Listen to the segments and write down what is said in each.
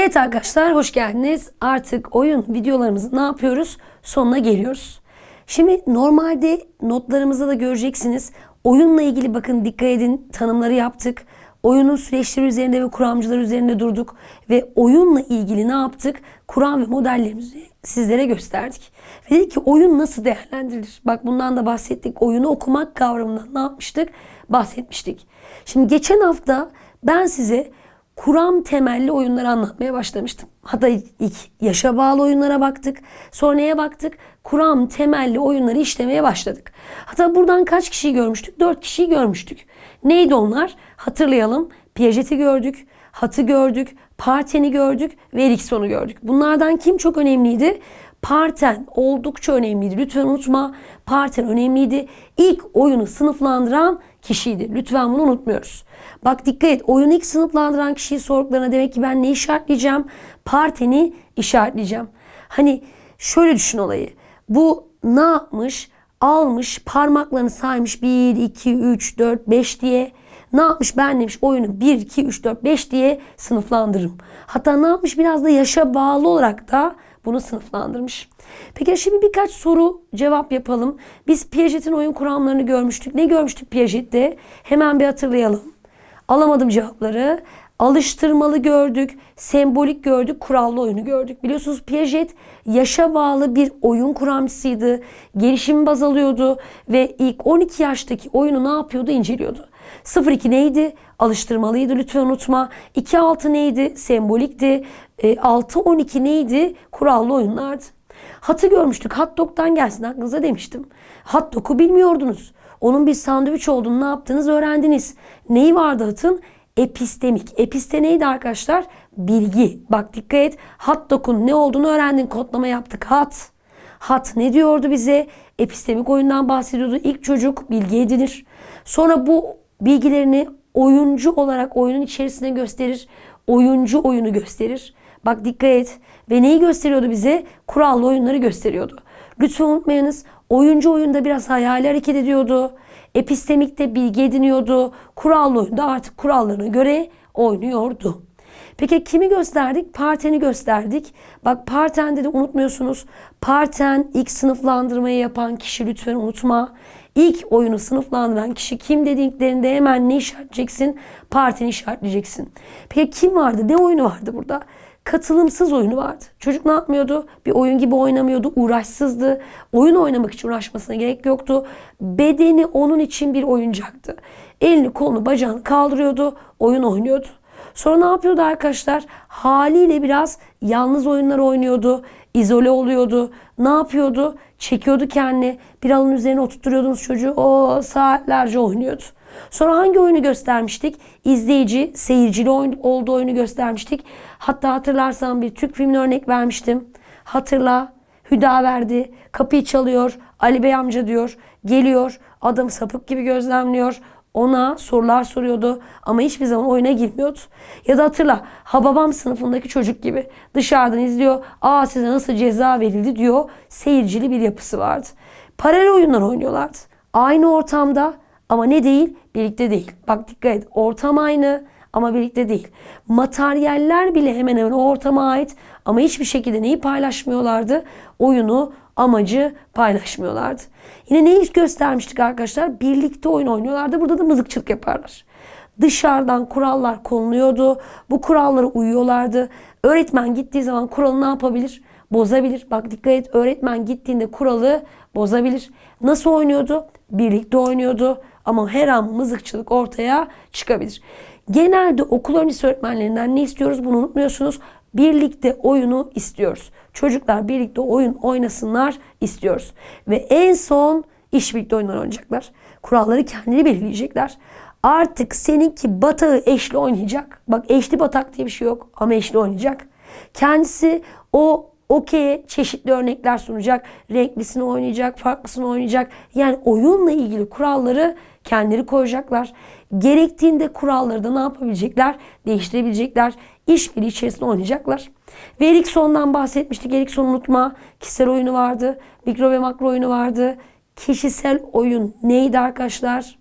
Evet arkadaşlar hoş geldiniz. Artık oyun videolarımızı ne yapıyoruz? Sonuna geliyoruz. Şimdi normalde notlarımızda da göreceksiniz. Oyunla ilgili bakın dikkat edin tanımları yaptık. Oyunun süreçleri üzerinde ve kuramcılar üzerinde durduk. Ve oyunla ilgili ne yaptık? Kuram ve modellerimizi sizlere gösterdik. Ve dedik ki oyun nasıl değerlendirilir? Bak bundan da bahsettik. Oyunu okumak kavramından ne yapmıştık? Bahsetmiştik. Şimdi geçen hafta ben size kuram temelli oyunları anlatmaya başlamıştım. Hatta ilk yaşa bağlı oyunlara baktık. Sonra neye baktık? Kuram temelli oyunları işlemeye başladık. Hatta buradan kaç kişiyi görmüştük? Dört kişiyi görmüştük. Neydi onlar? Hatırlayalım. Piaget'i gördük. Hat'ı gördük. Parten'i gördük. Ve Erikson'u gördük. Bunlardan kim çok önemliydi? Parten oldukça önemliydi. Lütfen unutma. Parten önemliydi. İlk oyunu sınıflandıran kişiydi. Lütfen bunu unutmuyoruz. Bak dikkat et. Oyunu ilk sınıflandıran kişiyi sorduklarına demek ki ben ne işaretleyeceğim? Parteni işaretleyeceğim. Hani şöyle düşün olayı. Bu ne yapmış? Almış parmaklarını saymış 1, 2, 3, 4, 5 diye. Ne yapmış ben oyunu 1, 2, 3, 4, 5 diye sınıflandırırım. Hatta ne yapmış biraz da yaşa bağlı olarak da bunu sınıflandırmış. Peki şimdi birkaç soru cevap yapalım. Biz Piaget'in oyun kuramlarını görmüştük. Ne görmüştük Piaget'te? Hemen bir hatırlayalım. Alamadım cevapları. Alıştırmalı gördük, sembolik gördük, kurallı oyunu gördük. Biliyorsunuz Piaget yaşa bağlı bir oyun kuramcısıydı. Gelişimi baz alıyordu ve ilk 12 yaştaki oyunu ne yapıyordu? inceliyordu. 0-2 neydi? Alıştırmalıydı lütfen unutma. 2-6 neydi? Sembolikti. 6-12 e, neydi? Kurallı oyunlardı. Hatı görmüştük. Hot dog'dan gelsin aklınıza demiştim. Hot dog'u bilmiyordunuz. Onun bir sandviç olduğunu ne yaptınız öğrendiniz. Neyi vardı hatın? Epistemik. Episte neydi arkadaşlar? Bilgi. Bak dikkat et. Hot dog'un ne olduğunu öğrendin. Kodlama yaptık. Hat. Hat ne diyordu bize? Epistemik oyundan bahsediyordu. İlk çocuk bilgi edinir. Sonra bu bilgilerini oyuncu olarak oyunun içerisine gösterir. Oyuncu oyunu gösterir. Bak dikkat et. Ve neyi gösteriyordu bize? Kurallı oyunları gösteriyordu. Lütfen unutmayınız. Oyuncu oyunda biraz hayali hareket ediyordu. Epistemikte bilgi ediniyordu. Kurallı oyunda artık kurallarına göre oynuyordu. Peki kimi gösterdik? Parten'i gösterdik. Bak Parten'de de unutmuyorsunuz. Parten ilk sınıflandırmayı yapan kişi lütfen unutma. İlk oyunu sınıflandıran kişi kim dediklerinde hemen ne işaretleyeceksin? Parteni işaretleyeceksin. Peki kim vardı? Ne oyunu vardı burada? katılımsız oyunu vardı. Çocuk ne yapmıyordu? Bir oyun gibi oynamıyordu, uğraşsızdı. Oyun oynamak için uğraşmasına gerek yoktu. Bedeni onun için bir oyuncaktı. Elini, kolunu, bacağını kaldırıyordu, oyun oynuyordu. Sonra ne yapıyordu arkadaşlar? Haliyle biraz yalnız oyunlar oynuyordu. izole oluyordu. Ne yapıyordu? Çekiyordu kendini. Bir alın üzerine oturtturuyordunuz çocuğu. O saatlerce oynuyordu. Sonra hangi oyunu göstermiştik? İzleyici, seyircili oyun, olduğu oyunu göstermiştik. Hatta hatırlarsan bir Türk filmine örnek vermiştim. Hatırla. Hüda verdi. Kapıyı çalıyor. Ali Bey amca diyor. Geliyor. Adam sapık gibi gözlemliyor. Ona sorular soruyordu ama hiçbir zaman oyuna girmiyordu. Ya da hatırla Hababam sınıfındaki çocuk gibi dışarıdan izliyor. Aa size nasıl ceza verildi diyor. Seyircili bir yapısı vardı. Paralel oyunlar oynuyorlardı. Aynı ortamda ama ne değil? Birlikte değil. Bak dikkat et. Ortam aynı ama birlikte değil. Materyaller bile hemen hemen o ortama ait ama hiçbir şekilde neyi paylaşmıyorlardı? Oyunu, amacı paylaşmıyorlardı. Yine neyi göstermiştik arkadaşlar? Birlikte oyun oynuyorlardı. Burada da mızıkçılık yaparlar. Dışarıdan kurallar konuluyordu. Bu kurallara uyuyorlardı. Öğretmen gittiği zaman kuralı ne yapabilir? Bozabilir. Bak dikkat et öğretmen gittiğinde kuralı bozabilir. Nasıl oynuyordu? Birlikte oynuyordu ama her an mızıkçılık ortaya çıkabilir. Genelde okul öncesi öğretmenlerinden ne istiyoruz bunu unutmuyorsunuz. Birlikte oyunu istiyoruz. Çocuklar birlikte oyun oynasınlar istiyoruz. Ve en son iş birlikte oyunlar oynayacaklar. Kuralları kendileri belirleyecekler. Artık seninki batağı eşli oynayacak. Bak eşli batak diye bir şey yok ama eşli oynayacak. Kendisi o okey çeşitli örnekler sunacak. Renklisini oynayacak, farklısını oynayacak. Yani oyunla ilgili kuralları kendileri koyacaklar. Gerektiğinde kuralları da ne yapabilecekler? Değiştirebilecekler. İşbirliği içerisinde oynayacaklar. Ve Erikson'dan bahsetmiştik. Erikson unutma. Kişisel oyunu vardı. Mikro ve makro oyunu vardı. Kişisel oyun neydi arkadaşlar?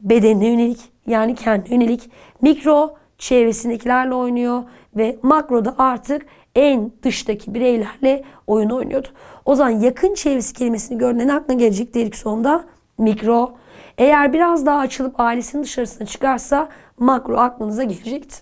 Bedenine yönelik yani kendi yönelik. Mikro çevresindekilerle oynuyor ve makroda artık en dıştaki bireylerle oyun oynuyordu. O zaman yakın çevresi kelimesini gördüğünde aklına gelecek ilk sonda mikro. Eğer biraz daha açılıp ailesinin dışarısına çıkarsa makro aklınıza gelecekti.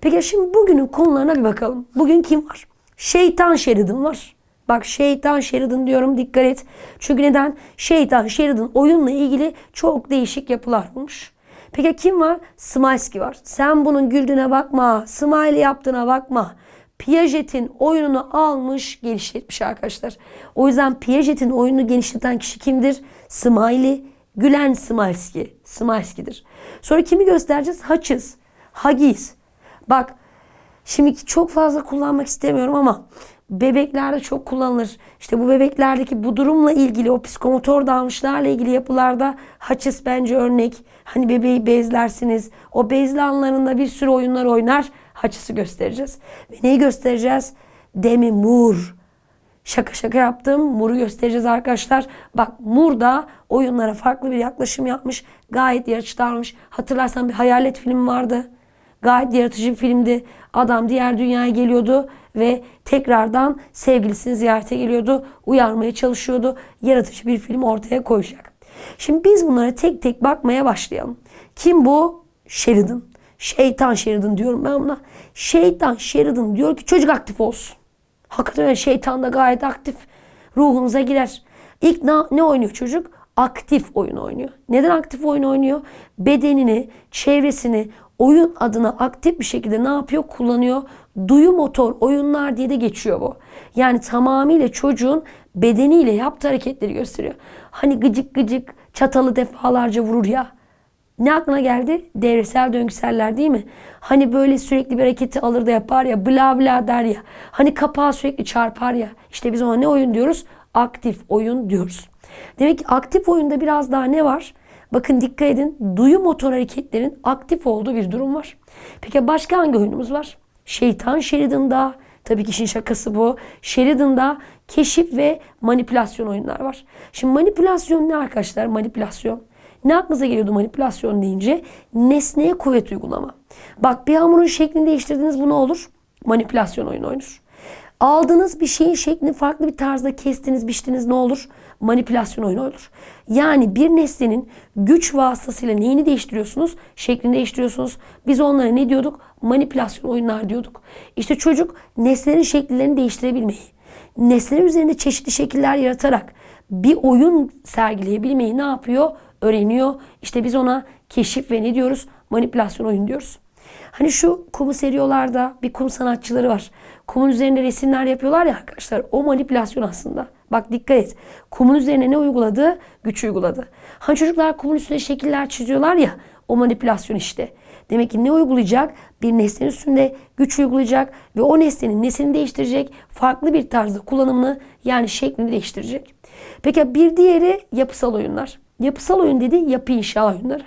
Peki şimdi bugünün konularına bir bakalım. Bugün kim var? Şeytan Sheridan var. Bak şeytan Sheridan diyorum dikkat et. Çünkü neden? Şeytan Sheridan oyunla ilgili çok değişik yapılar bulmuş. Peki kim var? Smileski var. Sen bunun güldüğüne bakma. Smile yaptığına bakma. Piaget'in oyununu almış, geliştirmiş arkadaşlar. O yüzden Piaget'in oyununu genişleten kişi kimdir? Smiley, Gülen Smileski. Smileski'dir. Sonra kimi göstereceğiz? Hutchins, Huggies. Bak Şimdi çok fazla kullanmak istemiyorum ama bebeklerde çok kullanılır. İşte bu bebeklerdeki bu durumla ilgili o psikomotor davranışlarla ilgili yapılarda haçız bence örnek. Hani bebeği bezlersiniz. O bezli anlarında bir sürü oyunlar oynar. Haçısı göstereceğiz. Ve neyi göstereceğiz? Demi Moore. Şaka şaka yaptım. Mur'u göstereceğiz arkadaşlar. Bak Mur da oyunlara farklı bir yaklaşım yapmış. Gayet yaratıcı. Hatırlarsan bir hayalet film vardı. Gayet yaratıcı bir filmdi. Adam diğer dünyaya geliyordu ve tekrardan sevgilisini ziyarete geliyordu. Uyarmaya çalışıyordu. Yaratıcı bir film ortaya koyacak. Şimdi biz bunlara tek tek bakmaya başlayalım. Kim bu? Sheridan. Şeytan Sheridan diyorum ben buna. Şeytan Sheridan diyor ki çocuk aktif olsun. Hakikaten şeytan da gayet aktif. Ruhunuza girer. İlk ne, ne oynuyor çocuk? Aktif oyun oynuyor. Neden aktif oyun oynuyor? Bedenini, çevresini, oyun adına aktif bir şekilde ne yapıyor? Kullanıyor. Duyu motor oyunlar diye de geçiyor bu. Yani tamamıyla çocuğun bedeniyle yaptığı hareketleri gösteriyor. Hani gıcık gıcık çatalı defalarca vurur ya. Ne aklına geldi? Devresel döngüseller değil mi? Hani böyle sürekli bir hareketi alır da yapar ya, bla bla der ya. Hani kapağı sürekli çarpar ya. İşte biz ona ne oyun diyoruz? Aktif oyun diyoruz. Demek ki aktif oyunda biraz daha ne var? Bakın dikkat edin. Duyu motor hareketlerin aktif olduğu bir durum var. Peki başka hangi oyunumuz var? Şeytan Sheridan'da, tabii ki işin şakası bu. Sheridan'da keşif ve manipülasyon oyunlar var. Şimdi manipülasyon ne arkadaşlar? Manipülasyon. Ne aklınıza geliyordu manipülasyon deyince? Nesneye kuvvet uygulama. Bak bir hamurun şeklini değiştirdiniz bu ne olur? Manipülasyon oyunu oynur. Aldığınız bir şeyin şeklini farklı bir tarzda kestiniz, biçtiniz ne olur? Manipülasyon oyunu olur. Yani bir nesnenin güç vasıtasıyla neyini değiştiriyorsunuz? Şeklini değiştiriyorsunuz. Biz onlara ne diyorduk? Manipülasyon oyunlar diyorduk. İşte çocuk nesnelerin şekillerini değiştirebilmeyi, nesneler üzerinde çeşitli şekiller yaratarak bir oyun sergileyebilmeyi ne yapıyor? Öğreniyor. İşte biz ona keşif ve ne diyoruz? Manipülasyon oyun diyoruz. Hani şu kumu seriyorlarda bir kum sanatçıları var. Kumun üzerinde resimler yapıyorlar ya arkadaşlar. O manipülasyon aslında. Bak dikkat et. Kumun üzerine ne uyguladı? Güç uyguladı. Hani çocuklar kumun üstüne şekiller çiziyorlar ya. O manipülasyon işte. Demek ki ne uygulayacak? Bir nesnenin üstünde güç uygulayacak ve o nesnenin nesini değiştirecek. Farklı bir tarzda kullanımını yani şeklini değiştirecek. Peki bir diğeri yapısal oyunlar. Yapısal oyun dedi yapı inşa oyunları.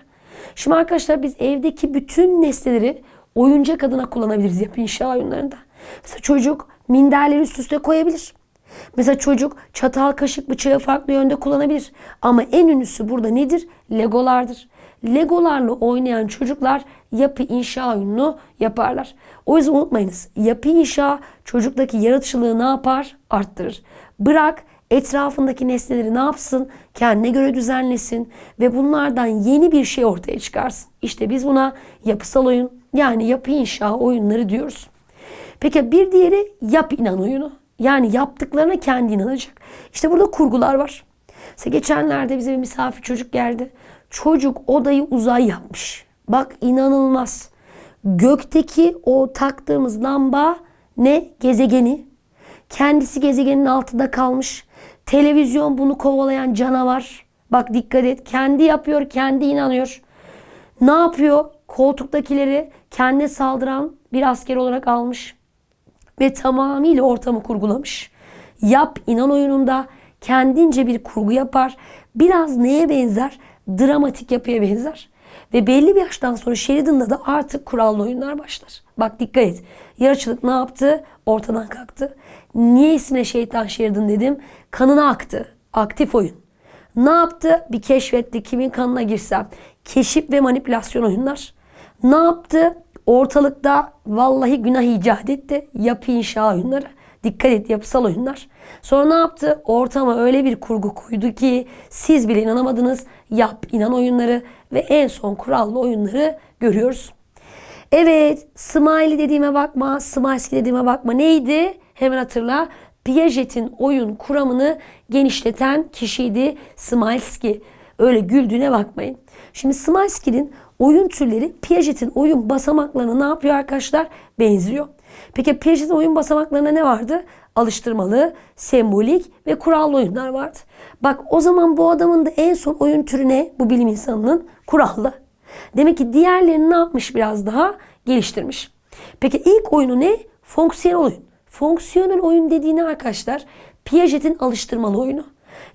Şimdi arkadaşlar biz evdeki bütün nesneleri oyuncak adına kullanabiliriz yapı inşa oyunlarında. Mesela çocuk minderleri üst üste koyabilir. Mesela çocuk çatal, kaşık, bıçağı farklı yönde kullanabilir. Ama en ünlüsü burada nedir? Legolardır. Legolarla oynayan çocuklar yapı inşa oyununu yaparlar. O yüzden unutmayınız. Yapı inşa çocuktaki yaratıcılığı ne yapar? Arttırır. Bırak etrafındaki nesneleri ne yapsın? Kendine göre düzenlesin ve bunlardan yeni bir şey ortaya çıkarsın. İşte biz buna yapısal oyun yani yapı inşa oyunları diyoruz. Peki bir diğeri yap inan oyunu. Yani yaptıklarına kendi inanacak. İşte burada kurgular var. Mesela geçenlerde bize bir misafir çocuk geldi. Çocuk odayı uzay yapmış. Bak inanılmaz. Gökteki o taktığımız lamba ne? Gezegeni. Kendisi gezegenin altında kalmış. Televizyon bunu kovalayan canavar. Bak dikkat et. Kendi yapıyor, kendi inanıyor. Ne yapıyor? Koltuktakileri kendine saldıran bir asker olarak almış. Ve tamamıyla ortamı kurgulamış. Yap inan oyununda kendince bir kurgu yapar. Biraz neye benzer? Dramatik yapıya benzer. Ve belli bir yaştan sonra Sheridan'da da artık kurallı oyunlar başlar. Bak dikkat et. Yaratıcılık ne yaptı? Ortadan kalktı. Niye ismine şeytan Sheridan dedim? Kanına aktı. Aktif oyun. Ne yaptı? Bir keşfetti. Kimin kanına girsem. Keşif ve manipülasyon oyunlar. Ne yaptı? Ortalıkta vallahi günah icat etti. Yapı inşa oyunları. Dikkat et yapısal oyunlar. Sonra ne yaptı? Ortama öyle bir kurgu koydu ki siz bile inanamadınız. Yap inan oyunları ve en son kurallı oyunları görüyoruz. Evet, Smiley dediğime bakma, Smileski dediğime bakma. Neydi? Hemen hatırla. Piaget'in oyun kuramını genişleten kişiydi Smileski. Öyle güldüğüne bakmayın. Şimdi Smileski'nin oyun türleri Piaget'in oyun basamaklarına ne yapıyor arkadaşlar? Benziyor. Peki Piaget'in oyun basamaklarında ne vardı? Alıştırmalı, sembolik ve kurallı oyunlar vardı. Bak o zaman bu adamın da en son oyun türü ne? Bu bilim insanının kurallı. Demek ki diğerlerini ne yapmış biraz daha? Geliştirmiş. Peki ilk oyunu ne? Fonksiyonel oyun. Fonksiyonel oyun dediğini arkadaşlar Piaget'in alıştırmalı oyunu.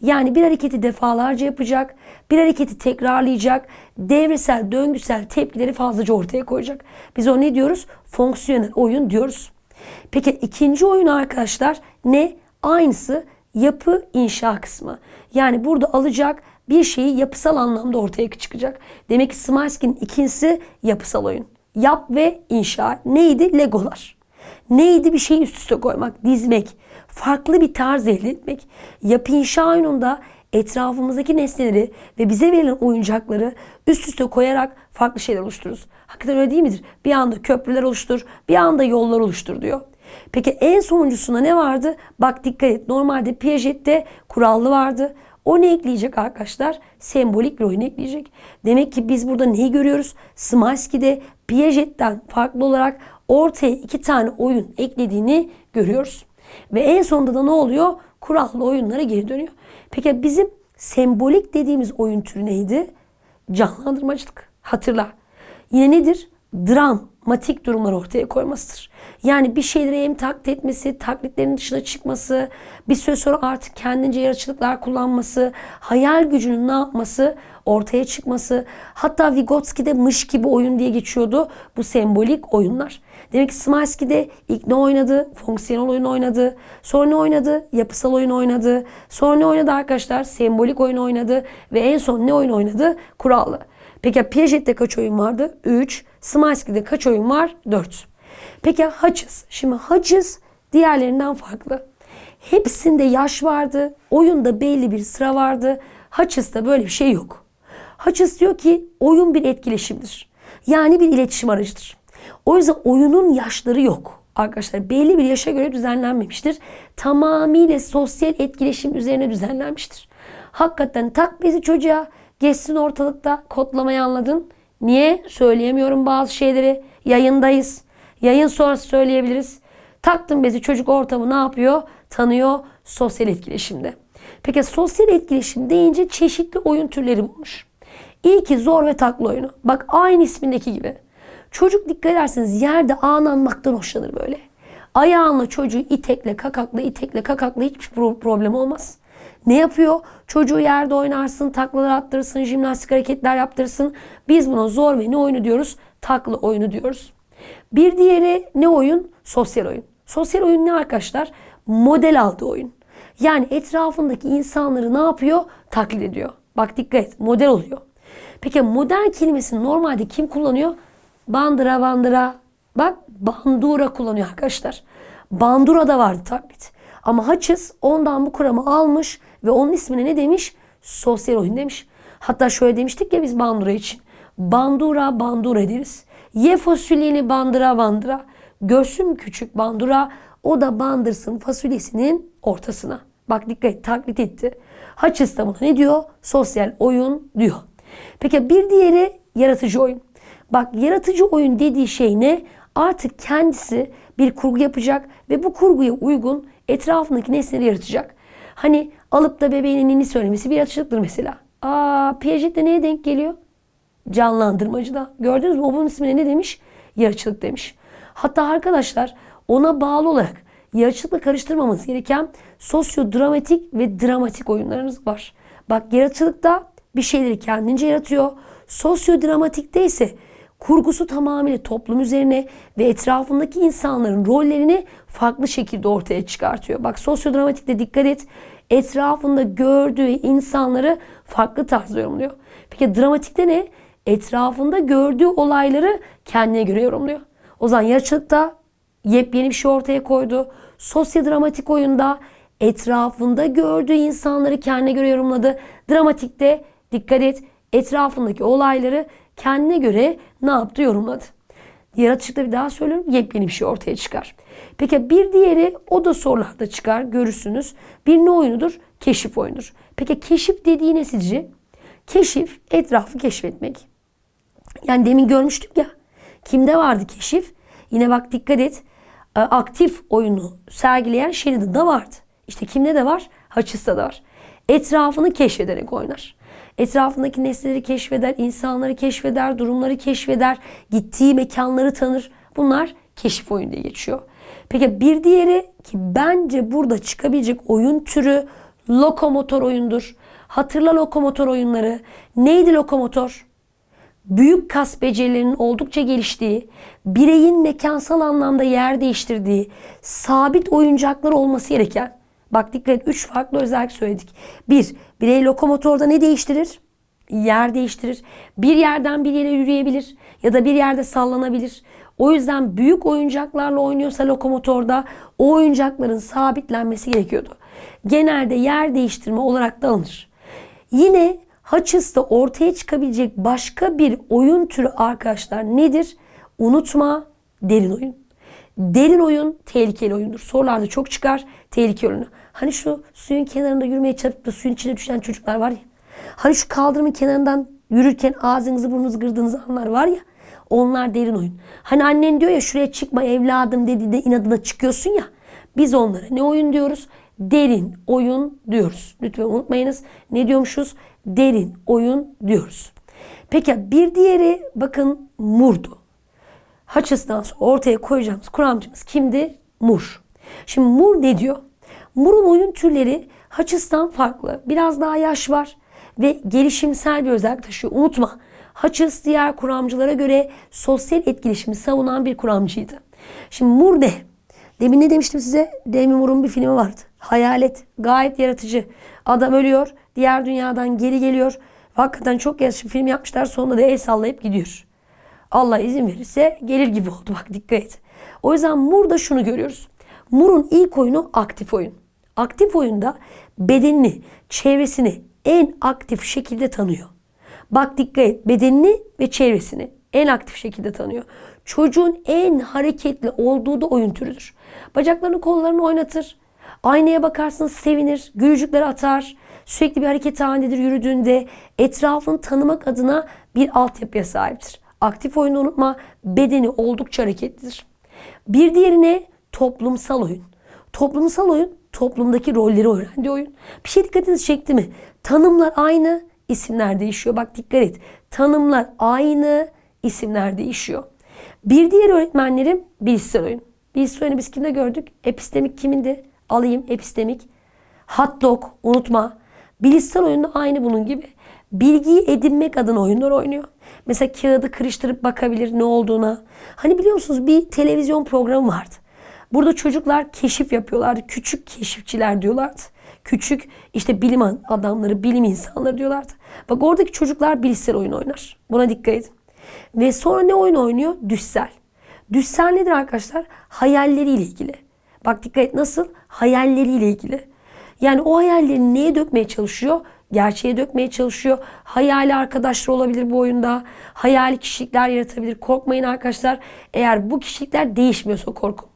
Yani bir hareketi defalarca yapacak, bir hareketi tekrarlayacak, devresel, döngüsel tepkileri fazlaca ortaya koyacak. Biz o ne diyoruz? Fonksiyonel oyun diyoruz. Peki ikinci oyun arkadaşlar ne? Aynısı yapı inşa kısmı. Yani burada alacak bir şeyi yapısal anlamda ortaya çıkacak. Demek ki Smarsky'nin ikincisi yapısal oyun. Yap ve inşa. Neydi? Legolar. Neydi bir şeyi üst üste koymak, dizmek, farklı bir tarz elde etmek. Yapı inşa oyununda etrafımızdaki nesneleri ve bize verilen oyuncakları üst üste koyarak farklı şeyler oluştururuz. Hakikaten öyle değil midir? Bir anda köprüler oluştur, bir anda yollar oluştur diyor. Peki en sonuncusunda ne vardı? Bak dikkat et. Normalde Piaget'te kurallı vardı. O ne ekleyecek arkadaşlar? Sembolik bir oyun ekleyecek. Demek ki biz burada neyi görüyoruz? Smalski'de Piaget'ten farklı olarak ortaya iki tane oyun eklediğini görüyoruz. Ve en sonunda da ne oluyor? Kurallı oyunlara geri dönüyor. Peki bizim sembolik dediğimiz oyun türü neydi? Canlandırmacılık. Hatırla. Yine nedir? Dramatik durumlar ortaya koymasıdır. Yani bir şeyleri hem taklit etmesi, taklitlerin dışına çıkması, bir süre sonra artık kendince yaratıcılıklar kullanması, hayal gücünün ne yapması, ortaya çıkması. Hatta Vygotsky'de mış gibi oyun diye geçiyordu bu sembolik oyunlar. Demek ki Smalski'de ilk ne oynadı? Fonksiyonel oyun oynadı. Sonra ne oynadı? Yapısal oyun oynadı. Sonra ne oynadı arkadaşlar? Sembolik oyun oynadı. Ve en son ne oyun oynadı? Kurallı. Peki Piaget'te kaç oyun vardı? 3. Smalski'de kaç oyun var? 4. Peki Hutchins. Şimdi Hutchins diğerlerinden farklı. Hepsinde yaş vardı. Oyunda belli bir sıra vardı. Hutchins'ta böyle bir şey yok. Hutchins diyor ki oyun bir etkileşimdir. Yani bir iletişim aracıdır. O yüzden oyunun yaşları yok. Arkadaşlar belli bir yaşa göre düzenlenmemiştir. Tamamıyla sosyal etkileşim üzerine düzenlenmiştir. Hakikaten tak bizi çocuğa geçsin ortalıkta kodlamayı anladın. Niye? Söyleyemiyorum bazı şeyleri. Yayındayız. Yayın sonrası söyleyebiliriz. Taktım bezi çocuk ortamı ne yapıyor? Tanıyor sosyal etkileşimde. Peki sosyal etkileşim deyince çeşitli oyun türleri bulmuş. İlki zor ve taklı oyunu. Bak aynı ismindeki gibi. Çocuk dikkat ederseniz yerde ağlanmaktan hoşlanır böyle. Ayağınla çocuğu itekle, kakakla, itekle, kakakla hiçbir problem olmaz. Ne yapıyor? Çocuğu yerde oynarsın, taklalar attırırsın, jimnastik hareketler yaptırırsın. Biz buna zor ve ne oyunu diyoruz? Taklı oyunu diyoruz. Bir diğeri ne oyun? Sosyal oyun. Sosyal oyun ne arkadaşlar? Model aldığı oyun. Yani etrafındaki insanları ne yapıyor? Taklit ediyor. Bak dikkat et. Model oluyor. Peki modern kelimesini normalde kim kullanıyor? Bandıra bandıra. Bak bandura kullanıyor arkadaşlar. Bandura da vardı taklit. Ama Hutchins ondan bu kuramı almış ve onun ismine ne demiş? Sosyal oyun demiş. Hatta şöyle demiştik ya biz bandura için. Bandura bandura deriz. Ye fasulyeni bandıra bandıra. Görsün küçük bandura. O da bandırsın fasulyesinin ortasına. Bak dikkat et taklit etti. Hutchins da buna ne diyor? Sosyal oyun diyor. Peki bir diğeri yaratıcı oyun. Bak yaratıcı oyun dediği şey ne? Artık kendisi bir kurgu yapacak ve bu kurguya uygun etrafındaki nesneleri yaratacak. Hani alıp da bebeğinin nini söylemesi bir yaratıcılıktır mesela. Aa Piaget'te neye denk geliyor? Canlandırmacıda. Gördünüz mü? O bunun ismine ne demiş? Yaratıcılık demiş. Hatta arkadaşlar ona bağlı olarak yaratıcılıkla karıştırmamız gereken sosyodramatik ve dramatik oyunlarımız var. Bak yaratıcılıkta bir şeyleri kendince yaratıyor. Sosyodramatikte ise kurgusu tamamıyla toplum üzerine ve etrafındaki insanların rollerini farklı şekilde ortaya çıkartıyor. Bak sosyodramatikte dikkat et. Etrafında gördüğü insanları farklı tarzda yorumluyor. Peki dramatikte ne? etrafında gördüğü olayları kendine göre yorumluyor. O zaman yaratıcılıkta yepyeni bir şey ortaya koydu. Sosyodramatik oyunda etrafında gördüğü insanları kendine göre yorumladı. Dramatikte dikkat et etrafındaki olayları kendine göre ne yaptı yorumladı. Yaratıcılıkta bir daha söylüyorum yepyeni bir şey ortaya çıkar. Peki bir diğeri o da sorularda çıkar görürsünüz. Bir ne oyunudur? Keşif oyunudur. Peki keşif dediği ne sizce? Keşif etrafı keşfetmek. Yani demin görmüştük ya. Kimde vardı keşif? Yine bak dikkat et. e, Aktif oyunu sergileyen Sheridan'da vardı. İşte kimde de var? Hutches'ta da var. Etrafını keşfederek oynar. Etrafındaki nesneleri keşfeder, insanları keşfeder, durumları keşfeder, gittiği mekanları tanır. Bunlar keşif oyunu diye geçiyor. Peki bir diğeri ki bence burada çıkabilecek oyun türü lokomotor oyundur. Hatırla lokomotor oyunları. Neydi lokomotor? büyük kas becerilerinin oldukça geliştiği, bireyin mekansal anlamda yer değiştirdiği, sabit oyuncaklar olması gereken, bak dikkat et 3 farklı özellik söyledik. Bir, birey lokomotorda ne değiştirir? Yer değiştirir. Bir yerden bir yere yürüyebilir ya da bir yerde sallanabilir. O yüzden büyük oyuncaklarla oynuyorsa lokomotorda o oyuncakların sabitlenmesi gerekiyordu. Genelde yer değiştirme olarak da alınır. Yine Hutches'ta ortaya çıkabilecek başka bir oyun türü arkadaşlar nedir? Unutma derin oyun. Derin oyun tehlikeli oyundur. Sorularda çok çıkar tehlikeli oyunu. Hani şu suyun kenarında yürümeye çalışıp da suyun içine düşen çocuklar var ya. Hani şu kaldırımın kenarından yürürken ağzınızı burnunuzu kırdığınız anlar var ya. Onlar derin oyun. Hani annen diyor ya şuraya çıkma evladım dediğinde inadına çıkıyorsun ya. Biz onlara ne oyun diyoruz? Derin oyun diyoruz. Lütfen unutmayınız. Ne diyormuşuz? Derin oyun diyoruz. Peki bir diğeri bakın Mur'du. Hutches'tan sonra ortaya koyacağımız kuramcımız kimdi? Mur. Şimdi Mur ne diyor? Mur'un oyun türleri Hutches'tan farklı. Biraz daha yaş var ve gelişimsel bir özellik taşıyor. Unutma Hutchins diğer kuramcılara göre sosyal etkileşimi savunan bir kuramcıydı. Şimdi Mur ne? Demin ne demiştim size? Demi Moore'un bir filmi vardı. Hayalet. Gayet yaratıcı. Adam ölüyor. Diğer dünyadan geri geliyor. Hakikaten çok yaratıcı bir film yapmışlar. Sonunda da el sallayıp gidiyor. Allah izin verirse gelir gibi oldu. Bak dikkat et. O yüzden Moore'da şunu görüyoruz. Moore'un ilk oyunu aktif oyun. Aktif oyunda bedenini, çevresini en aktif şekilde tanıyor. Bak dikkat et bedenini ve çevresini en aktif şekilde tanıyor. Çocuğun en hareketli olduğu da oyun türüdür. Bacaklarını kollarını oynatır. Aynaya bakarsınız sevinir, gülücükler atar. Sürekli bir hareket halindedir yürüdüğünde. Etrafını tanımak adına bir altyapıya sahiptir. Aktif oyunu unutma bedeni oldukça hareketlidir. Bir diğerine toplumsal oyun. Toplumsal oyun toplumdaki rolleri öğrendiği oyun. Bir şey dikkatinizi çekti mi? Tanımlar aynı, isimler değişiyor. Bak dikkat et. Tanımlar aynı, isimler değişiyor. Bir diğer öğretmenlerim bilişsel oyun. Bilişsel oyunu biz kimde gördük? Epistemik kimindi? Alayım epistemik. Hot dog unutma. Bilişsel oyunda aynı bunun gibi. Bilgiyi edinmek adına oyunlar oynuyor. Mesela kağıdı kırıştırıp bakabilir ne olduğuna. Hani biliyor musunuz bir televizyon programı vardı. Burada çocuklar keşif yapıyorlardı. Küçük keşifçiler diyorlardı. Küçük işte bilim adamları, bilim insanları diyorlardı. Bak oradaki çocuklar bilişsel oyun oynar. Buna dikkat edin. Ve sonra ne oyun oynuyor? Düşsel. Düşsel nedir arkadaşlar? Hayalleriyle ilgili. Bak dikkat et nasıl? Hayalleriyle ilgili. Yani o hayallerini neye dökmeye çalışıyor? Gerçeğe dökmeye çalışıyor. Hayali arkadaşlar olabilir bu oyunda. Hayali kişilikler yaratabilir. Korkmayın arkadaşlar. Eğer bu kişilikler değişmiyorsa korkun.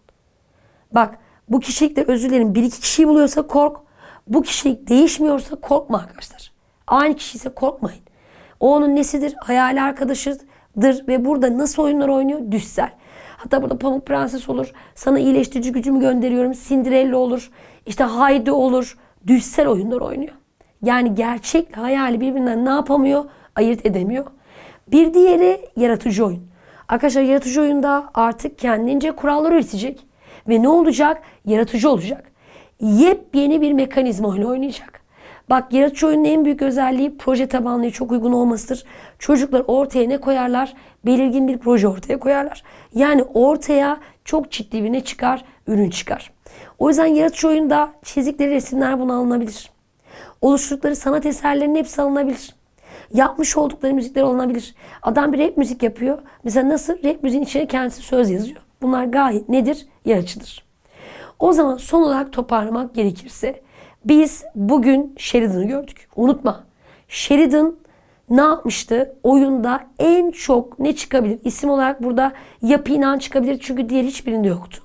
Bak bu kişilikler özür dilerim bir iki kişiyi buluyorsa kork. Bu kişilik değişmiyorsa korkma arkadaşlar. Aynı kişi ise korkmayın. O onun nesidir? Hayali arkadaşıdır ve burada nasıl oyunlar oynuyor? Düşsel. Hatta burada Pamuk Prenses olur. Sana iyileştirici gücümü gönderiyorum. Cinderella olur. İşte Haydi olur. Düşsel oyunlar oynuyor. Yani gerçekle hayali birbirinden ne yapamıyor? Ayırt edemiyor. Bir diğeri yaratıcı oyun. Arkadaşlar yaratıcı oyunda artık kendince kurallar üretecek. Ve ne olacak? Yaratıcı olacak. Yepyeni bir mekanizma ile oynayacak. Bak yaratıcı oyunun en büyük özelliği proje tabanlıya çok uygun olmasıdır. Çocuklar ortaya ne koyarlar? Belirgin bir proje ortaya koyarlar. Yani ortaya çok ciddi bir ne çıkar? Ürün çıkar. O yüzden yaratıcı oyunda çizdikleri resimler buna alınabilir. Oluşturdukları sanat eserlerinin hepsi alınabilir. Yapmış oldukları müzikler olabilir. Adam bir rap müzik yapıyor. Mesela nasıl? Rap müziğin içine kendisi söz yazıyor. Bunlar gayet nedir? Yaratıcıdır. O zaman son olarak toparlamak gerekirse biz bugün Sheridan'ı gördük. Unutma. Sheridan ne yapmıştı? Oyunda en çok ne çıkabilir? İsim olarak burada yapı inan çıkabilir çünkü diğer hiçbirinde yoktu.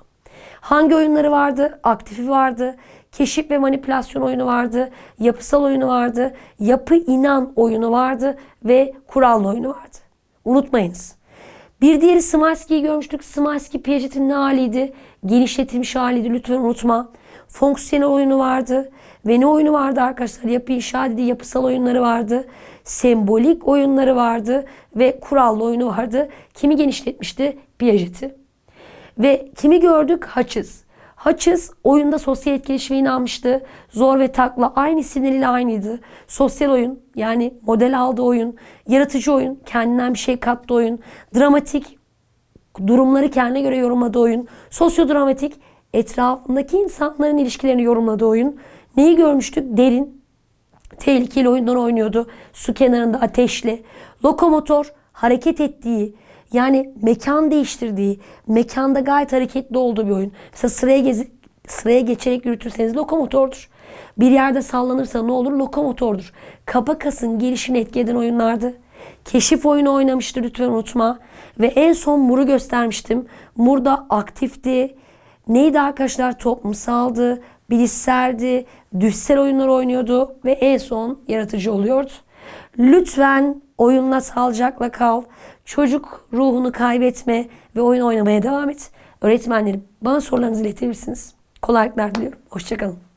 Hangi oyunları vardı? Aktifi vardı. Keşif ve manipülasyon oyunu vardı. Yapısal oyunu vardı. Yapı inan oyunu vardı. Ve kurallı oyunu vardı. Unutmayınız. Bir diğeri Smarsky'yi görmüştük. Smarsky Piaget'in ne haliydi? Genişletilmiş haliydi. Lütfen unutma. Fonksiyonel oyunu vardı. Ve ne oyunu vardı arkadaşlar? Yapı inşa edildi. Yapısal oyunları vardı. Sembolik oyunları vardı. Ve kurallı oyunu vardı. Kimi genişletmişti? Piaget'i. Ve kimi gördük? Haçız. Haçız oyunda sosyal etkileşime inanmıştı. Zor ve takla aynı isimleriyle aynıydı. Sosyal oyun yani model aldığı oyun. Yaratıcı oyun kendinden bir şey kattı oyun. Dramatik durumları kendine göre yorumladığı oyun. Sosyodramatik etrafındaki insanların ilişkilerini yorumladığı oyun. Neyi görmüştük? Derin, tehlikeli oyunlar oynuyordu. Su kenarında ateşle. Lokomotor hareket ettiği yani mekan değiştirdiği, mekanda gayet hareketli olduğu bir oyun. Mesela sıraya gezi, sıraya geçerek yürütürseniz lokomotordur. Bir yerde sallanırsa ne olur? Lokomotordur. Kabakas'ın gelişimini etki oyunlardı. Keşif oyunu oynamıştı lütfen unutma. Ve en son Mur'u göstermiştim. Mur da aktifti. Neydi arkadaşlar? Toplumsaldı, bilişseldi, düşsel oyunlar oynuyordu ve en son yaratıcı oluyordu. Lütfen oyunla sağlıcakla kal. Çocuk ruhunu kaybetme ve oyun oynamaya devam et. Öğretmenlerim bana sorularınızı iletebilirsiniz. Kolaylıklar diliyorum. Hoşçakalın.